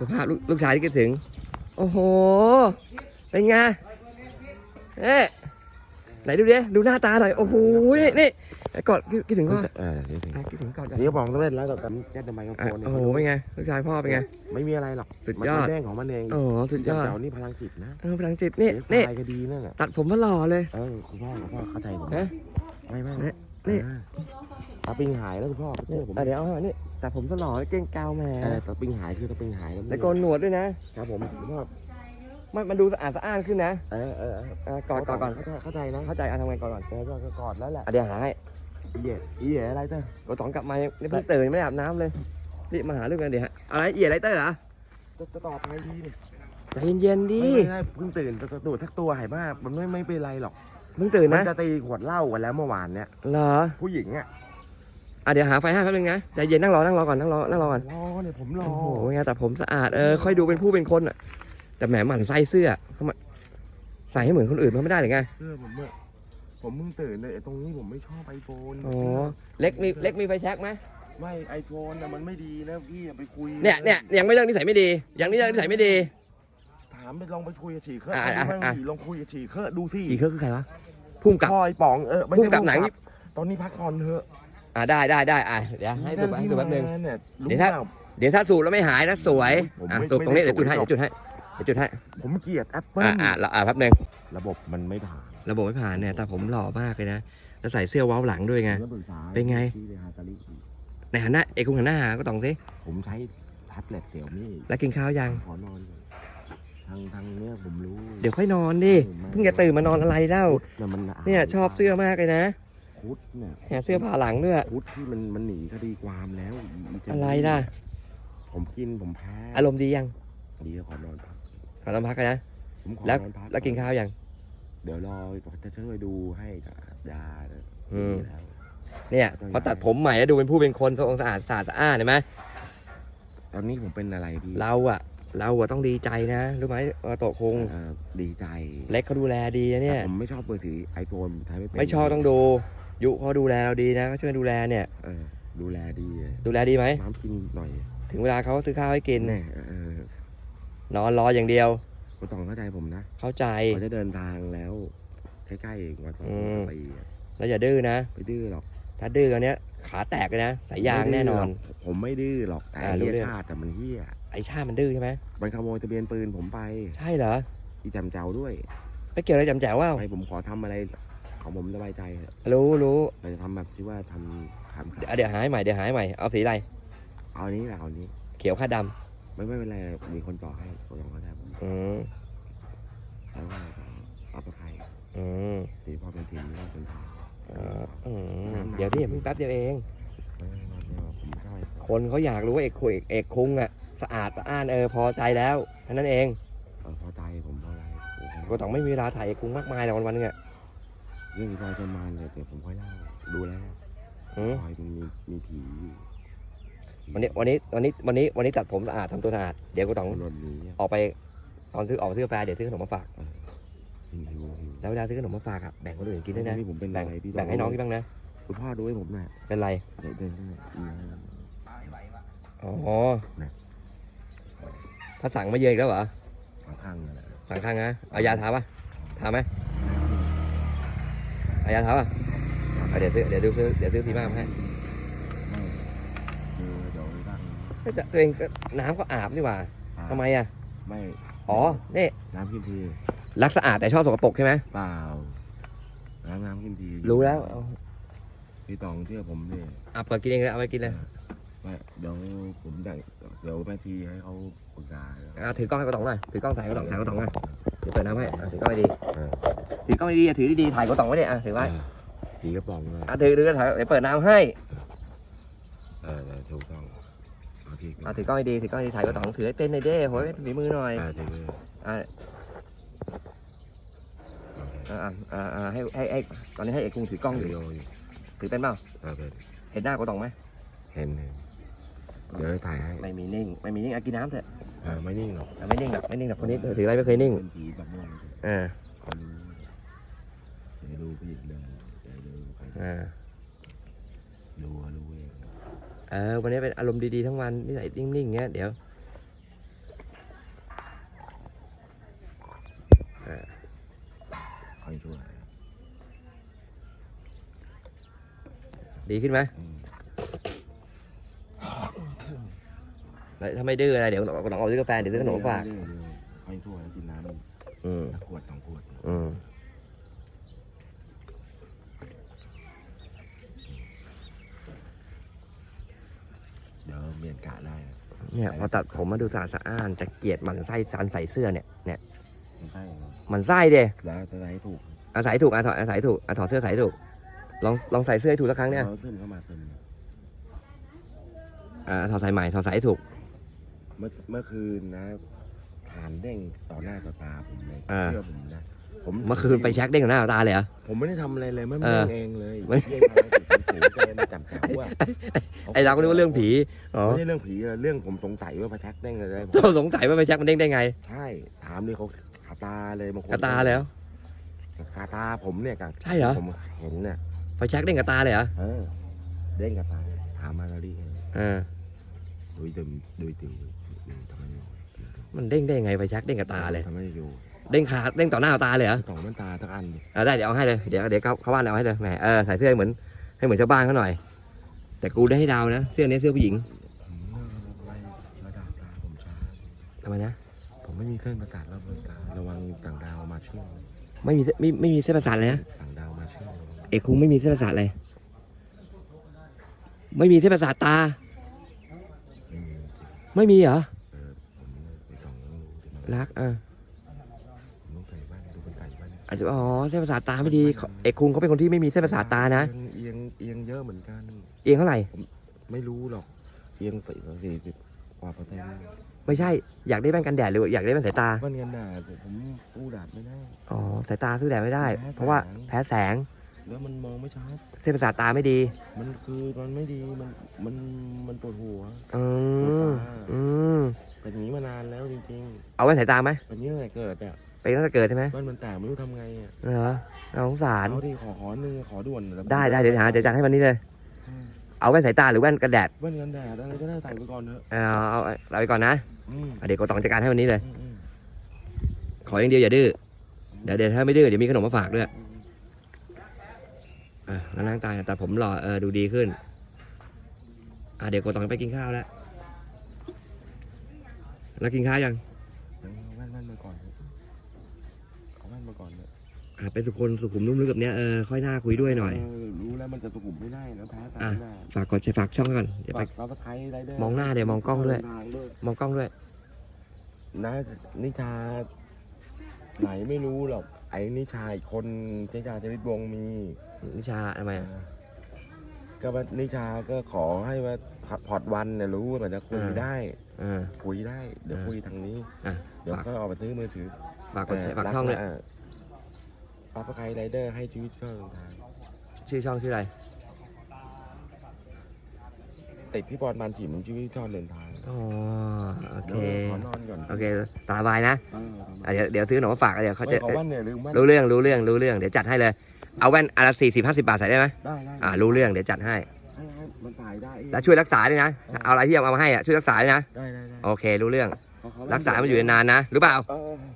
สภาพลูกลูกชายที่คิดถึง โอ้โห เป็นไงเอ๊ะไหนดูดิดูหน้าตาหน่อย โอ้โห นี่นี่กอดคิดถึงพ่อเออนี่อะคิดถึงกอดก่อนนี่ก็บอกต้องเล่นแล้วแต่แค่ทำไมโครอะโฟนเนี่ยโอ้โห เป็นไง ลูกชายพ่อเป็นไง ไม่มีอะไรหรอกสุดยอดมันเป็นแดงของมันเองโอ้โหสุดยอดเจ้านี่พลังจิตนะ เออ พลังจิตนี่เอ๊ะนี่ทรายก็ดีนั่นแหละตัดผมมาหล่อเลย เออ คุณพ่อคุณพ่อเข้าใจผมเอ๊ะไม่ไม่นี่ นี่เออตาปิงหายแล้วคุณพ่อเชื่อผมอะเดี๋ยวเอามานี่ตัดผมมาหล่อเก่งกาวแหม่เออตาปิงหายคือตาปิงหายแล้วแล้วโกนหนวดด้วยนะ ครับผมคุณพ่อมันมันดูสะอาดสะอ้านขึ้นนะ เออเออเอออะกอดกอดก่อนเข้าใจเข้าใจนะ เข้าใจอะทำไงก่อนก่อนเออก็ก็กอดแล้วแหละอะเดี๋ยวหาให้อีเหี้ยอีเหี้ยอะไรเต้อกต๋องกลับมานี่เพิ่งตื่นไม่ได้อาบน้ำเลยรีบมาหาเรื่องกันเดี๋ยวฮะอะไรเอียอะไรเต้ยเหรอจะจะตอบไปทีนี่ใจเย็นๆดิไม่ไม่เพิ่งตื่นจะจะดูดทักตัวหายบ้ามันไม่ไม่เป็นไรหรอก เพิ่งตื่นมันนะจะตีขวดเหล้ากันแล้วเมื่อวานเนี่ยเหรอผู้หญิงอะ อะเดี๋ยวหาไฟให้แป๊บนึงนะใจเย็นนั่งรอนั่งรอก่อนนั่งรอนั่งรอก่อนรอเนี่ยผมรอโอ้โหไงแต่ผมสะอาดเออค่อยดูเป็นผู้เป็นคนอะ แต่แหมหมั่นไส้เสื้อทำไมใส่ให้เหมือนคนอื่นมันไม่ได้หรือไงเสื้อผมเนี่ยผมเพิ่งตื่นเลยไอ้ตรงนี้ผมไม่ชอบไอโฟนอ๋อเล็กมีเล็กมีไฟแช็กไหมไม่ไอโฟนนะมันไม่ดีนะพี่อย่าไปคุยเนี่ยเนี่ยยังไม่เลิกนิสัยไม่ดี ยังนี่เลิกนิสัยไม่ดี ถามไปลองไปคุยกับฉีเคอร์อะเอาอะดูบ้างอะดิลองคุยกับฉีเคอร์ดูสิสีเคอร์คือใครวะพุ่มกับพลอยป๋องเออไม่พุ่ใช่มกับหนังพุ่ตอนนี้พักผ่อนเถอะ อะได้ได้ได้อะเดี๋ยวให้สูบให้สูบแป๊บนึงที่มาเนี่ยรู้เดี๋ยวถ้าปล่เดี๋ยวถ้าสูบแล้วไม่หายนะสวยผมอะไม่สูบตรงนี้ไม่เดี๋ยวจุดให้สวยหรเดี๋อกยวจุดให้ผมจุดให้ผมเกลียดแอปเปิ้ลอะอะเราอะแป๊บนึงระบบมันไม่ผ่านระบบไม่ผ่านเนี่ยแต่ผมหล่อมากเลยนะแล้วใส่เสื้อเว้าหลังด้วยไงผมก็ปรึกษาเป็นไง ที่ฮาตาลิในหันหน้าเอกคุงหันหน้าหาก็ต้องสิผมใช้แท็บเล็ตเสี่ยวมี่แล้วกินข้าวยัง ขอนอนก่อนทางทางเนี้ยผมรู้เดี๋ยวค่อยนอนดิเพิ่งจะตื่นมานอนอะไรเล่าเนี่ยมันเนี่ยชอบเสื้อมากเลยนะ คุดเนี่ยเนี่ยเสื้อผ่าหลังด้วย คุดที่มันมันหนีคดีความแล้วอีเจนนี่อะไรล่ะ ผมกินผมแพ้อารมณ์ดียังดีขอนอนพักขอนอนพักกันนะผมขอแล้วนอนพักแล้วกินข้าวยัง เดี๋ยวรอจะช่วยดูให้กับยาอืม แล้ว เนี่ยพอตัดผมใหม่แล้วดูเป็นผู้เป็นคนสะอาดสะอาดสะอาดสะอ้านเห็นไหมตอนนี้ผมเป็นอะไรพี่เราอะเราอะต้องดีใจนะรู้ไหมว่าโตะคงเอ่อดีใจเล็กเขาดูแลดีนะเนี่ย แต่ผมไม่ชอบมือถือไอโฟนใช้ไม่เป็นไม่ชอบต้องดู ยุเขาดูแลเราดีนะเขาช่วยดูแลเนี่ยเออดูแลดีเลยดูแลดีไหมน้ำกินหน่อย ถึงเวลาเขาซื้อข้าวให้กินแน่เออนอนรออย่างเดียวก็ต้องเข้าใจผมนะ เข้าใจเขาจะเดินทางแล้วใกล้ๆเองวันสองอืมปีอะแล้วอย่าดื้อนะไม่ดื้อหรอก ถ้าดื้อกันเนี้ยขาแตกเลยนะสายยางแน่นอน ผมไม่ดื้อหรอกแต่อ่ารู้เฮียเรื่องชาติแต่มันเฮียไอชาติมันดื้อใช่ไหมมันขโมยทะเบียนปืนผมไป ใช่เหรออีแจมเจ้าด้วยไม่เกี่ยวอะไรจำแจ๋วว่าให้ผมขอทำอะไร ของผมสบายใจเถอะรู้รู้เราจะทำแบบที่ว่าทำทำเดี๋ยวเดี๋ยวหาให้ใหม่เดี๋ยวหาให้ใหม่เอาสีอะไรเอาอันนี้แหละเอาอันนี้ เขียวค่าดำไม่ไม่เป็นไรมีคนต่อให้คนต่อเขาได้ผมอืมแล้วก็เอาไปใครอืมทีพอเป็นทีมก็เป็นทีมเอ่ออืมเดี๋ยวดิเพิ่งแป๊บเดียวเองผมชอบคนเขาอยากรู้ว่าเอกคุงเอกคุงอะสะอาดสะอ้านเออพอใจแล้วแค่นั้นเองเออพอใจผมพอใจผมก็ต้องไม่มีเวลาถ่ายเอกคุงมากมายหรอกวันๆนึงอะ เรื่องที่พลอยจะมาเนี่ยเดี๋ยวผมค่อยเล่าดูแล้วอืมพลอยมันมีมีผีวันนี้วันนี้วันนี้วันนี้วันนี้ตัดผมสะอาดทำตัวสะอาดเดี๋ยวก็ต้องรถนี้ออกไปตอนซื้อออกไปซื้อกาแฟเดี๋ยวซื้อขนมมาฝากหิวหิวหิวแล้วเวลาซื้อขนมมาฝากอะแบ่งคนอื่นกินด้วยนะนี่ผมเป็นแบ่งอะไรพี่แบ่งให้น้องพี่บ้างนะคุณพ่อดูให้ผมหน่อยเป็นไรเดี๋ยวเดินขึ้นมาอีกนะอ๋อนะถ้าสั่งมาเยอะอีกแล้วเหรอข้างๆนั่นแหละ สั่งข้างนะเอายาทาปะทาไหมเอายาทาปะเอาเดี๋ยวซื้อเดี๋ยวดูซื้อเดี๋ยวซื้อสีมามาให้ ดูเดี๋ยวตั้งเฮ้ยแต่ตัวเองก็น้ำก็อาบนี่หว่าทำไมอะ ไม่อ๋อนี่น้ำกินทีรักสะอาดแต่ชอบสกปรกใช่ไหมเปล่าน้ำน้ำกินทีรู้แล้วเอาพี่ตองเชื่อผมดิอะเปิดกินเองเลยเอาไปกินเลยไม่เดี๋ยวผมแต่งเดี๋ยวแม่ทีให้เขาปรึกษาอะถือกล้องให้กระต๋องหน่อยถือกล้องถ่ายกระต๋องถ่ายกระต๋องหน่อยเดี๋ยวเปิดน้ำให้อะถือกล้องให้ดีเออถือกล้องให้ดีอะถือดีๆถ่ายกระต๋องไว้เนี่ยอะถือไว้ทีกระป๋องเลยอะถือถือถ่ายเดี๋ยวเปิดน้ำให้เออเดี๋ยวถูกต้องเอาทีอะถือกล้องให้ดีถือกล้องให้ดีถ่ายกระต๋องถือให้เป็นหน่อยเด้โหยฝีมือหน่อยเออถือเลยอะอะอะอะอะให้ให้ให้ตอนนี้ให้เอกกรุงถือกล้องอยู่โยอยู่ถือเป็นเปล่าเออเป็นเห็นหน้ากระต๋องไหมเห็นเห็นเดี๋ยวถ่ายให้ไม่มีนิ่งไม่มีนิ่งอะกินน้ำเถอะเอ่าไม่นิ่งหรอกไม่นิ่งหรอกไม่นิ่งหรอกคนนี้ถืออะไรไม่เคยนิ่งผีกับม่วงอ่าคนจะรู้ผิดเรื่องจะดูใครอ่ารู้รู้เองเออวันนี้เป็นอารมณ์ดีๆทั้งวันนิสัยนิ่งๆเงี้ยเดี๋ยวดีขึ้นไหม ถ้าไม่ดื้ออะไรเดี๋ยวน้องน้องเอาซื้อกาแฟเดี๋ยวซื้อขนมมาฝากเรื่อยๆค่อยทั่วแล้วกินน้ำอืมสักขวดสองขวดอืมเดี๋ยวเปลี่ยนกะได้นะเนี่ยพอตัดผมมาดูสะอาดสะอ้านแต่เกลียดหมันไส้ซันใส่เสื้อเนี่ยเนี่ยมันใช่ครับหมันไส้เด้แล้วจะได้ถูกอาศัยถูกอาถอดอาศัยถูกอาถอดเสื้อใส่ถูกลองลองใส่เสื้อให้ถูกสักครั้งเนี่ยอาซึมเข้ามาซึมอ่าถอดใส่ใหม่ถอดใส่ให้ถูกเมื่อเมื่อคืนนะฐานเด้งต่อหน้าต่อตาผมเลยอ่า เชื่อผมนะผมเมื่อคืนไปเช็คเด้งกับหน้าตาเลยเหรอ ผมไม่ได้ทำอะไรเลยไม่เอเด้องเองเลยไม่เยี่ยงภารกิจผมสูงเกินจับแถวอะไอเราก็นึกว่าเรื่องผีอ๋อไม่ใช่เรื่องผีอะเรื่องผมสงสัยว่าพระชักเด้งอะไรเราสงสัยว่าไปเช็คมันเด้งได้ไงใช่ถามนี่เขาคาตาเลยบางคนกับตาแล้ว คาตาผมเนี่ยกับใช่เหรอ ผมเห็นเนี่ยไฟแช็กเด้งกับตาเลยเหรอเออเด้งกับตาถามมาแล้วดิเออดูตึมดูตึมทำไมอยู่ มันเด้งได้ไงไฟแช็กเด้งกับตาเลย ทำไมอยู่เด้งขาเด้งต่อหน้าต่อตาเลยเหรอสองมันตาทั้งอันดิอ่าได้เดี๋ยวเอาให้เลยเดี๋ยวเดี๋ยวเขาเขาว่านเอาให้เลยแหมเออใส่เสื้อให้เหมือนให้เหมือนชาวบ้านเขาหน่อย แต่กูได้ให้ดาวนะเสื้อนี้เสื้อผู้หญิงผมเรื่องอะไรระดับตาผมช้าทำไมนะผมไม่มีเครื่องประสาทระเบิดตาระวังต่างดาวมาเชื่อมไม่มีเส้นไม่ไม่มีเส้นประสาทเลยนะต่างดาวมาเชื่อมเอกคุงไม่มีเส้นประสาทเลยไม่มีเส้นประสาทตา ไม่มีจริงไม่มีเหรอ เออผมไปส่อง รู้ที่มันรักอะผมต้องใส่บ้านดูเป็นไก่บ้านอาจจะอ๋อเส้นประสาทตาไม่ดีเขาเอกคุงเขาเป็นคนที่ไม่มีเส้นประสาทตานะ เอียงเอียงเยอะเหมือนกัน เอียงเท่าไหร่ ไม่รู้หรอก เอียงสี่สี่สิบกว่าเปอร์เซ็นต์ไม่ใช่อยากได้แว่นกันแดดหรืออยากได้แว่นสายตาบ้านเงินด่าผมกู้ดาดไม่ได้อ๋อสายตาสู้แดดไม่ได้แพ้แสงเพราะว่าแพ้แสง แล้วมันมองไม่ชัดเส้นประสาทตาไม่ดี มันคือมันไม่ดีมันมันมันปวดหัวอืมอืม เป็นอย่างนี้มานานแล้วจริงเอาแว่นสายตาไหมๆเป็นอย่างนี้ตั้งแต่เกิดอะไปตั้งแต่เกิดใช่ไหมบ้านมันแตกไม่รู้ทำไงอะเหรอเอาสงสาร เอาดิขอขอหนึ่งขอด่วนแล้วได้ได้เดี๋ยวหาเดี๋ยวจัดให้วันนี้เลยอืมเอาแว่นสายตาหรือแว่นกันแดดบ้านเงินด่าอะไรก็ได้ใส่ไปก่อนเถอะเอาเอาเอาไปก่อนนะอืมอะเดี๋ยวก็ต้องจัดการให้วันนี้เลย อืมอืมขออย่างเดียวอย่าดื้อ เดี๋ยวเดี๋ยวถ้าไม่ดื้อเดี๋ยวมีขนมมาฝากด้วย อืมอะแล้วนั่งตายแต่ผมหล่อเออดูดีขึ้น อะเดี๋ยวก็ต้องไปกินข้าวแล้ว แล้วกินข้าวยังเอาแว่นแว่นมาก่อนเถอะเอาแว่นมาก่อนเถอะอะเป็นสุคนสุขุมนุ่มลึกแบบเนี้ยเออค่อยหน้าคุยด้วยหน่อยเรู้แล้วมันจะสุขุมไม่ได้นะแพ้สาอะยหน้าฝากกดใช้ฝากช่องก่อนเดี๋ยวไปฝากเราตะไคร้ไรเดอร์มองหน้าเดี๋ยวมองกล้องด้วย ทางด้วยมองกล้องด้วย นะนิชา ไหนไม่รู้หรอก ไอ้นิชาอีกคนนิชาชนิดวงศ์มี นิชาทำไมอะ ก็ว่านิชาก็ขอให้ว่าพอร์ตวันเนี่ยรู้ว่าจะคุยอ่า ได้ อ่าคุยได้เดี๋ยวอ่าคุยทางนี้อะเดี๋ยวฝาก ก็ออกไปซื้อมือถือฝากกดใช้ฝากช่องด้วยปาปะไคไรเดอร์ให้ชีวิตช่องทาง ชื่อช่องชื่ออะไร ติดพี่บอลบานจีมันชีวิตช่องเดินทางอ๋อ โอเคเดี๋ยวขอนอนก่อนโอเค ตาบายนะเอออะเดี๋ยวเดี๋ยวซื้อขนมมาฝากเดี๋ยวเขาเขาจะจะขอแว่นเนี่ยลืมแว่นรู้เรื่องรู้เรื่องรู้เรื่องเดี๋ยวจัดให้เลย เอาแว่นอนละสี่สิบห้าสิบาทใส่ได้ไหมได้ได้ อ่ารู้เรื่องเดี๋ยวจัดให้ให้ให้ มันถ่ายได้แล้วช่วยรักษาด้วยนะ เอาอะไรที่เอามาให้อะช่วยรักษาด้วยนะ ได้ได้ได้โอเครู้เรื่องขอขอแว่นรักษามันอยู่นานๆนะรู้เปล่า เออให้